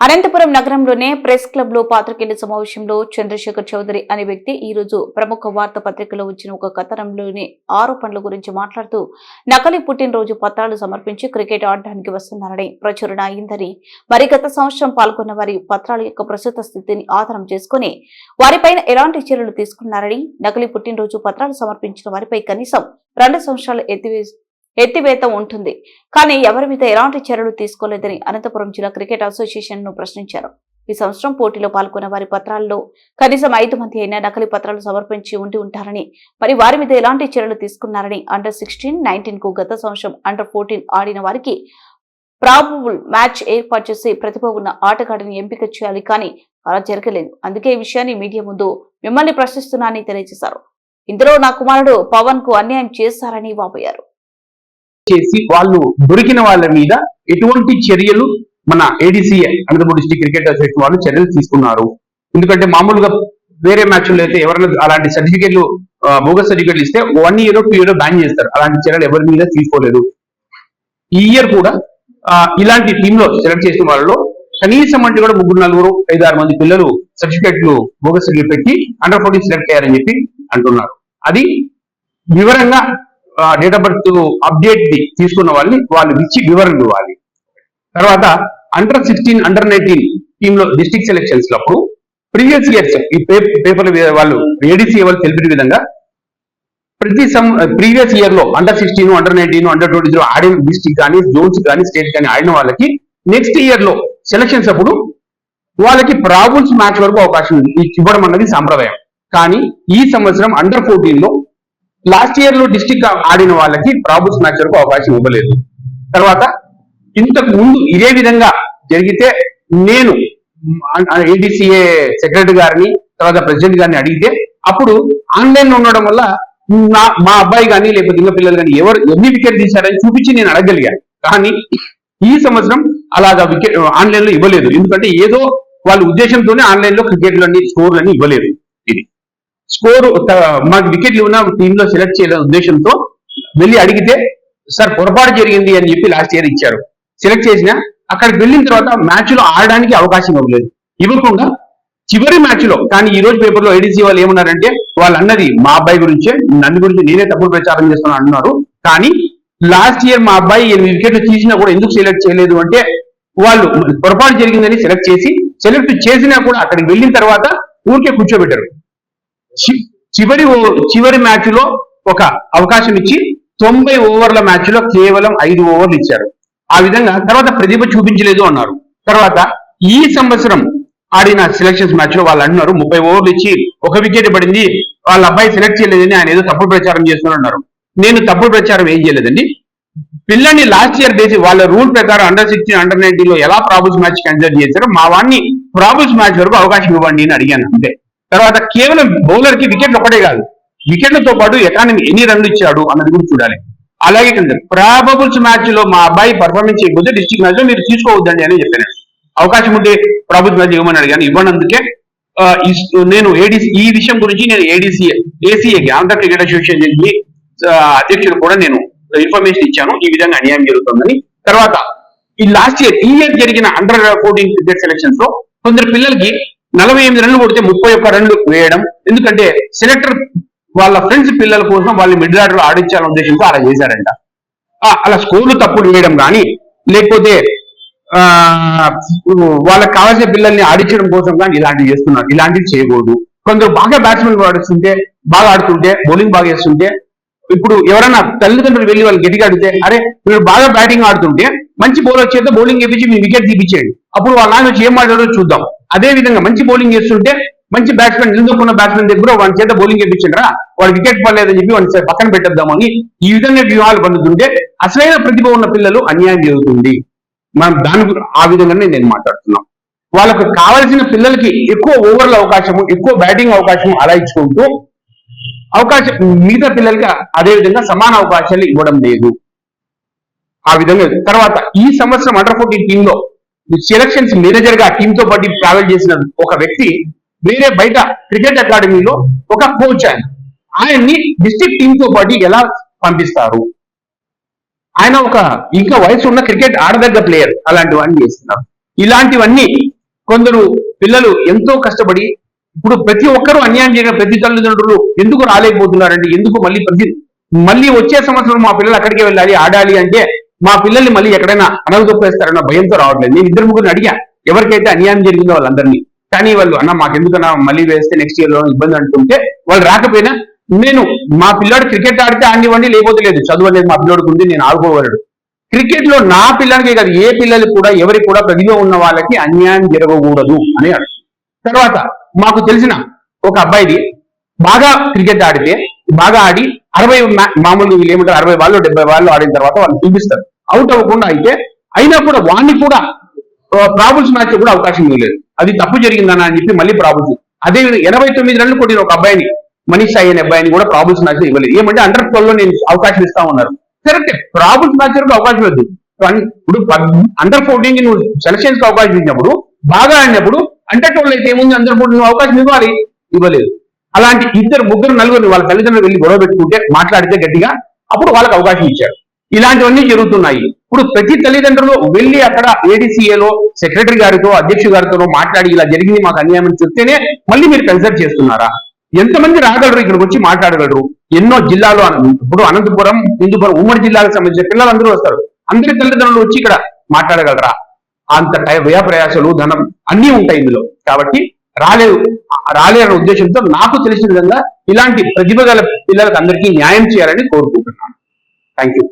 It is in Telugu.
అనంతపురం నగరంలోనే ప్రెస్ క్లబ్లో పాత్రికేయుల సమావేశంలో చంద్రశేఖర్ చౌదరి అనే వ్యక్తి ఈ రోజు ప్రముఖ వార్తా పత్రికలో వచ్చిన ఒక కథనంలోని ఆరోపణల గురించి మాట్లాడుతూ నకలి పుట్టినరోజు పత్రాలు సమర్పించి క్రికెట్ ఆడడానికి వస్తున్నారని ప్రచురణ అయిందని మరి గత సంవత్సరం పాల్గొన్న వారి పత్రాల యొక్క ప్రస్తుత స్థితిని ఆధారం చేసుకుని వారిపైన ఎలాంటి చర్యలు తీసుకున్నారని నకలి పుట్టినరోజు పత్రాలు సమర్పించిన వారిపై కనీసం రెండు సంవత్సరాలు ఎత్తివేసి ఎత్తివేత ఉంటుంది. కానీ ఎవరి మీద ఎలాంటి చర్యలు తీసుకోలేదని అనంతపురం జిల్లా క్రికెట్ అసోసియేషన్ను ప్రశ్నించారు. ఈ సంవత్సరం పోటీలో పాల్గొన్న వారి పత్రాల్లో కనీసం ఐదు మంది అయినా నకలి పత్రాలు సమర్పించి ఉండి ఉంటారని మరి వారి మీద ఎలాంటి చర్యలు తీసుకున్నారని అండర్ సిక్స్టీన్ నైన్టీన్కు గత సంవత్సరం అండర్ ఫోర్టీన్ ఆడిన వారికి ప్రాబుల్ మ్యాచ్ ఏర్పాటు చేసి ప్రతిభ ఉన్న ఆటగాడిని ఎంపిక చేయాలి కానీ అలా జరగలేదు. అందుకే ఈ విషయాన్ని మీడియా ముందు మిమ్మల్ని ప్రశ్నిస్తున్నానని తెలియజేశారు. ఇందులో నా కుమారుడు పవన్కు అన్యాయం చేశారని వాపోయారు. చేసి వాళ్ళు దొరికిన వాళ్ళ మీద ఎటువంటి చర్యలు మన ADC Anantapuram district cricket association వాళ్ళు చర్యలు తీసుకున్నారు. ఎందుకంటే మామూలుగా వేరే మ్యాచ్లు అయితే ఎవరైనా అలాంటి సర్టిఫికేట్లు బోగస్ సర్టిఫికేట్లు ఇస్తే one year two year ban చేస్తారు. అలాంటి చర్యలు ఎవరి మీద తీసుకోలేదు. ఈ ఇయర్ కూడా ఇలాంటి టీమ్లో సెలెక్ట్ చేసిన వాళ్ళలో కనీసం అంటే కూడా ముగ్గురు నలుగురు ఐదు ఆరు మంది పిల్లలు సర్టిఫికేట్లు బోగస్ సర్టిఫికేట్ పెట్టి అండర్ ఫోర్టీన్ సెలెక్ట్ అయ్యారని చెప్పి అంటున్నారు. అది వివరంగా date of birth update the తీసుకున్న వాళ్ళని వాళ్ళు ఇచ్చి వివరణ ఇవ్వాలి. తర్వాత అండర్ సిక్స్టీన్ అండర్ నైన్టీన్ టీమ్లో డిస్ట్రిక్ట్ సెలెక్షన్స్ అప్పుడు ప్రీవియస్ ఇయర్స్ ఈ పేపర్ వాళ్ళు ఏడీసీ వాళ్ళు తెలిపిన విధంగా ప్రతి సమ్ ప్రీవియస్ ఇయర్లో under sixteen under nineteen under twenty zero ఆడిన డిస్టిక్ కానీ జోన్స్ కానీ స్టేట్ కానీ ఆడిన వాళ్ళకి నెక్స్ట్ ఇయర్లో సెలక్షన్స్ అప్పుడు వాళ్ళకి ప్రాబుల్స్ మ్యాచ్ వరకు అవకాశం ఇవ్వడం అన్నది సాంప్రదాయం. కానీ ఈ సంవత్సరం అండర్ ఫోర్టీన్లో లాస్ట్ ఇయర్లో డిస్టిక్ ఆడిన వాళ్ళకి ప్రాబుల్స్ మ్యాచ్ అవకాశం ఇవ్వలేదు. తర్వాత ఇంతకు ముందు ఇదే విధంగా జరిగితే నేను ఏడిసిఏ సెక్రటరీ గారిని తర్వాత ప్రెసిడెంట్ గారిని అడిగితే అప్పుడు ఆన్లైన్లో ఉండడం వల్ల నా మా అబ్బాయి కానీ లేకపోతే ఇంకా పిల్లలు కానీ ఎవరు ఎన్ని వికెట్ తీశారని చూపించి నేను అడగలిగాను కానీ ఈ సంవత్సరం అలాగా వికెట్ ఆన్లైన్లో ఇవ్వలేదు. ఎందుకంటే ఏదో వాళ్ళ ఉద్దేశంతోనే ఆన్లైన్లో క్రికెట్లన్నీ స్కోర్లన్నీ ఇవ్వలేదు. ఇది. స్కోర్ మాకు వికెట్లు ఉన్న టీమ్లో సెలెక్ట్ చేయాలనే ఉద్దేశంతో వెళ్ళి అడిగితే సార్ పొరపాటు జరిగింది అని చెప్పి లాస్ట్ ఇయర్ ఇచ్చారు. సెలెక్ట్ చేసిన అక్కడికి వెళ్ళిన తర్వాత మ్యాచ్లో ఆడడానికి అవకాశం ఇవ్వలేదు. ఇవ్వకుండా చివరి మ్యాచ్లో కానీ ఈ రోజు పేపర్లో ఏడీసీ వాళ్ళు ఏమన్నారంటే వాళ్ళు అన్నది మా అబ్బాయి గురించే నన్ను గురించి నేనే తప్పుడు ప్రచారం చేస్తున్నాను అన్నారు. కానీ లాస్ట్ ఇయర్ మా అబ్బాయి ఎనిమిది వికెట్లు తీసినా కూడా ఎందుకు సెలెక్ట్ చేయలేదు అంటే వాళ్ళు పొరపాటు జరిగిందని సెలెక్ట్ చేసి సెలెక్ట్ చేసినా కూడా అక్కడికి వెళ్ళిన తర్వాత ఊరికే కూర్చోబెట్టారు. చివరి చివరి మ్యాచ్లో ఒక అవకాశం ఇచ్చి తొంభై ఓవర్ల మ్యాచ్లో కేవలం ఐదు ఓవర్లు ఇచ్చారు. ఆ విధంగా తర్వాత ప్రతిభ చూపించలేదు అన్నారు. తర్వాత ఈ సంవత్సరం ఆడిన సెలక్షన్స్ మ్యాచ్లో వాళ్ళు అన్నారు ముప్పై ఓవర్లు ఇచ్చి ఒక వికెట్ పడింది వాళ్ళ అబ్బాయి సెలెక్ట్ చేయలేదని ఆయన ఏదో తప్పుడు ప్రచారం చేస్తున్నారు అన్నారు నేను తప్పుడు ప్రచారం ఏం చేయలేదండి. పిల్లల్ని లాస్ట్ ఇయర్ బేసి వాళ్ళ రూల్ ప్రకారం అండర్ సిక్స్టీన్ అండర్ నైన్టీన్లో ఎలా ప్రాబుల్స్ మ్యాచ్ కన్సిడర్ చేశారో మా వాడిని ప్రాబుల్స్ మ్యాచ్ వరకు అవకాశం ఇవ్వండి అని అడిగాను అంతే. తర్వాత కేవలం బౌలర్కి వికెట్లు ఒకటే కాదు వికెట్లతో పాటు ఎకానమీ ఎన్ని రన్లు ఇచ్చాడు అన్నది కూడా చూడాలి. అలాగే కింద ప్రాబబుల్స్ మ్యాచ్లో మా అబ్బాయి పర్ఫార్మెన్స్ చేయకపోతే డిస్ట్రిక్ట్ మ్యాచ్లో మీరు తీసుకోవద్దండి అని చెప్పాను. అవకాశం ఉంటే ప్రాబుల్స్ మ్యాచ్ ఇవ్వమని అడిగాను. ఇవ్వనందుకే నేను ఏడీసీ ఈ విషయం గురించి నేను ఏడీసీ ఏసీఏకి ఆంధ్ర క్రికెట్ అసోసియేషన్ అధ్యక్షుడు కూడా నేను ఇన్ఫర్మేషన్ ఇచ్చాను. ఈ విధంగా అన్యాయం జరుగుతుందని. తర్వాత ఈ లాస్ట్ ఇయర్ ఈ ఇయర్ జరిగిన అండర్ ఫోర్టీన్ క్రికెట్ సెలక్షన్స్లో కొందరు పిల్లలకి నలభై ఎనిమిది రన్లు కొడితే ముప్పై ఒక్క రన్లు వేయడం. ఎందుకంటే సెలెక్టర్ వాళ్ళ ఫ్రెండ్స్ పిల్లల కోసం వాళ్ళు మిడిల్ ఆర్డర్ ఆడించాలనే ఉద్దేశంతో అలా చేశారంట. ఆ, అలా స్కోర్లు తప్పులు వేయడం కానీ లేకపోతే ఆ వాళ్ళకి కావాల్సిన పిల్లల్ని ఆడించడం కోసం కానీ ఇలాంటివి చేస్తున్నారు. ఇలాంటివి చేయకూడదు. కొందరు బాగా బ్యాట్స్మెన్ ఆడుతుంటే బాగా ఆడుతుంటే బౌలింగ్ బాగా చేస్తుంటే ఇప్పుడు ఎవరైనా తల్లిదండ్రులు వెళ్ళి వాళ్ళు గట్టిగా అడిగితే అరే మీరు బాగా బ్యాటింగ్ ఆడుతుంటే మంచి బౌలర్ చేత బౌలింగ్ వేపించి మీ వికెట్ తీపించేయండి అప్పుడు వాళ్ళ నాన్న వచ్చి ఏం ఆడాడో చూద్దాం. అదే విధంగా మంచి బౌలింగ్ చేస్తుంటే మంచి బ్యాట్స్మెన్ నిలుదుకున్న బ్యాట్స్మెన్ దగ్గర వాడి చేత బౌలింగ్ వేపించండి వాడు వికెట్ పడలేదని చెప్పి వాడిని పక్కన పెట్టేద్దామని ఈ విధంగా వ్యూహాలు పొందుతుంటే అసలైన ప్రతిభ ఉన్న పిల్లలు అన్యాయం జరుగుతుంది. మనం దాని ఆ విధంగానే నేను మాట్లాడుతున్నాం. వాళ్ళకు కావలసిన పిల్లలకి ఎక్కువ ఓవర్ల అవకాశము ఎక్కువ బ్యాటింగ్ అవకాశం అలా ఇచ్చుకుంటూ అవకాశం మిగతా పిల్లలకి అదే విధంగా సమాన అవకాశాలు ఇవ్వడం లేదు. ఆ విధంగా తర్వాత ఈ సంవత్సరం అండర్ ఫోర్టీన్ టీమ్లో సెలక్షన్స్ మేనేజర్గా టీమ్తో పాటు ట్రావెల్ చేసిన ఒక వ్యక్తి వేరే బయట క్రికెట్ అకాడమీలో ఒక కోచ్ ఆయన. ఆయన్ని డిస్ట్రిక్ట్ టీమ్తో పాటు ఎలా పంపిస్తారు? ఆయన ఒక ఇంకా వయసు ఉన్న క్రికెట్ ఆడదగ్గ ప్లేయర్ అలాంటివన్నీ చేస్తున్నారు. ఇలాంటివన్నీ కొందరు పిల్లలు ఎంతో కష్టపడి ఇప్పుడు ప్రతి ఒక్కరూ అన్యాయం చేయడం ప్రతి తల్లిదండ్రులు ఎందుకు రాలేకపోతున్నారంటే ఎందుకు మళ్ళీ ప్రతి మళ్ళీ వచ్చే సంవత్సరం మా పిల్లలు అక్కడికే వెళ్ళాలి ఆడాలి అంటే మా పిల్లల్ని మళ్ళీ ఎక్కడైనా అనగదొప్పేస్తారన్న భయంతో రావట్లేదు. నేను ఇద్దరు ముగ్గురు అడిగా ఎవరికైతే అన్యాయం జరిగిందో వాళ్ళందరినీ. కానీ వాళ్ళు అన్న మాకెందుకన్నా మళ్ళీ వేస్తే నెక్స్ట్ ఇయర్లో ఇబ్బంది అంటుంటే వాళ్ళు రాకపోయినా నేను మా పిల్లాడు క్రికెట్ ఆడితే ఆడివ్వండి లేకపోతే లేదు చదువు అనేది మా పిల్లోడికి ఉంది నేను ఆడుకోగలడు క్రికెట్లో నా పిల్లలకే కాదు ఏ పిల్లలకి కూడా ఎవరికి కూడా ప్రతిభ ఉన్న వాళ్ళకి అన్యాయం జరగకూడదు అని తర్వాత మాకు తెలిసిన ఒక అబ్బాయిది బాగా క్రికెట్ ఆడితే బాగా ఆడి అరవై మామూలు వీళ్ళు ఏమంటారు అరవై వాళ్ళు డెబ్బై వాళ్ళు ఆడిన తర్వాత వాళ్ళు చూపిస్తారు. అవుట్ అవ్వకుండా అయితే అయినా కూడా వాడిని కూడా ప్రాబుల్స్ మ్యాచ్ కూడా అవకాశం ఇవ్వలేదు. అది తప్పు జరిగిందని అని చెప్పి మళ్ళీ ప్రాబుల్స్ అదే ఎనభై తొమ్మిది రన్లు కొట్టిన ఒక అబ్బాయిని మనీష్ సాయి అనే అబ్బాయిని కూడా ప్రాబుల్స్ మ్యాచ్ ఇవ్వలేదు. ఏమంటే అండర్ ట్వెల్వ్లో నేను అవకాశం ఇస్తా ఉన్నారు. కరెక్ట్ ప్రాబుల్స్ మ్యాచ్ వరకు అవకాశం లేదు ఇప్పుడు అండర్ ఫోర్టీన్కి నువ్వు సెలక్షన్స్కి అవకాశం ఇచ్చినప్పుడు బాగా ఆడినప్పుడు అండర్ ట్వెల్వ్ అయితే ఏముంది? అండర్ ఫోర్టీన్ అవకాశం ఇవ్వాలి. ఇవ్వలేదు. అలాంటి ఇద్దరు ముగ్గురు నలుగురు వాళ్ళ తల్లిదండ్రులు వెళ్ళి గొడవ పెట్టుకుంటే మాట్లాడితే గట్టిగా అప్పుడు వాళ్ళకి అవకాశం ఇచ్చారు. ఇలాంటివన్నీ జరుగుతున్నాయి. ఇప్పుడు ప్రతి తల్లిదండ్రులు వెళ్ళి అక్కడ ఏడీసీఏలో సెక్రటరీ గారితో అధ్యక్షుడు గారితో మాట్లాడి ఇలా జరిగింది మాకు అన్యాయం అని చెప్తేనే మళ్ళీ మీరు కన్సల్ట్ చేస్తున్నారా? ఎంతమంది రాగలరు ఇక్కడికి వచ్చి మాట్లాడగలరు? ఎన్నో జిల్లాలు ఇప్పుడు అనంతపురం హిందూపురం ఉమ్మడి జిల్లాకు సంబంధించిన పిల్లలు అందరూ వస్తారు. అందరి తల్లిదండ్రులు వచ్చి ఇక్కడ మాట్లాడగలరా? అంత టై- వ్యయ ప్రయాసాలు ధనం అన్నీ ఉంటాయి ఇందులో. కాబట్టి రాలేదు రాలేరన్న ఉద్దేశంతో నాకు తెలిసిన విధంగా ఇలాంటి ప్రతిభ గల పిల్లలకు అందరికీ న్యాయం చేయాలని కోరుకుంటున్నాను. Thank you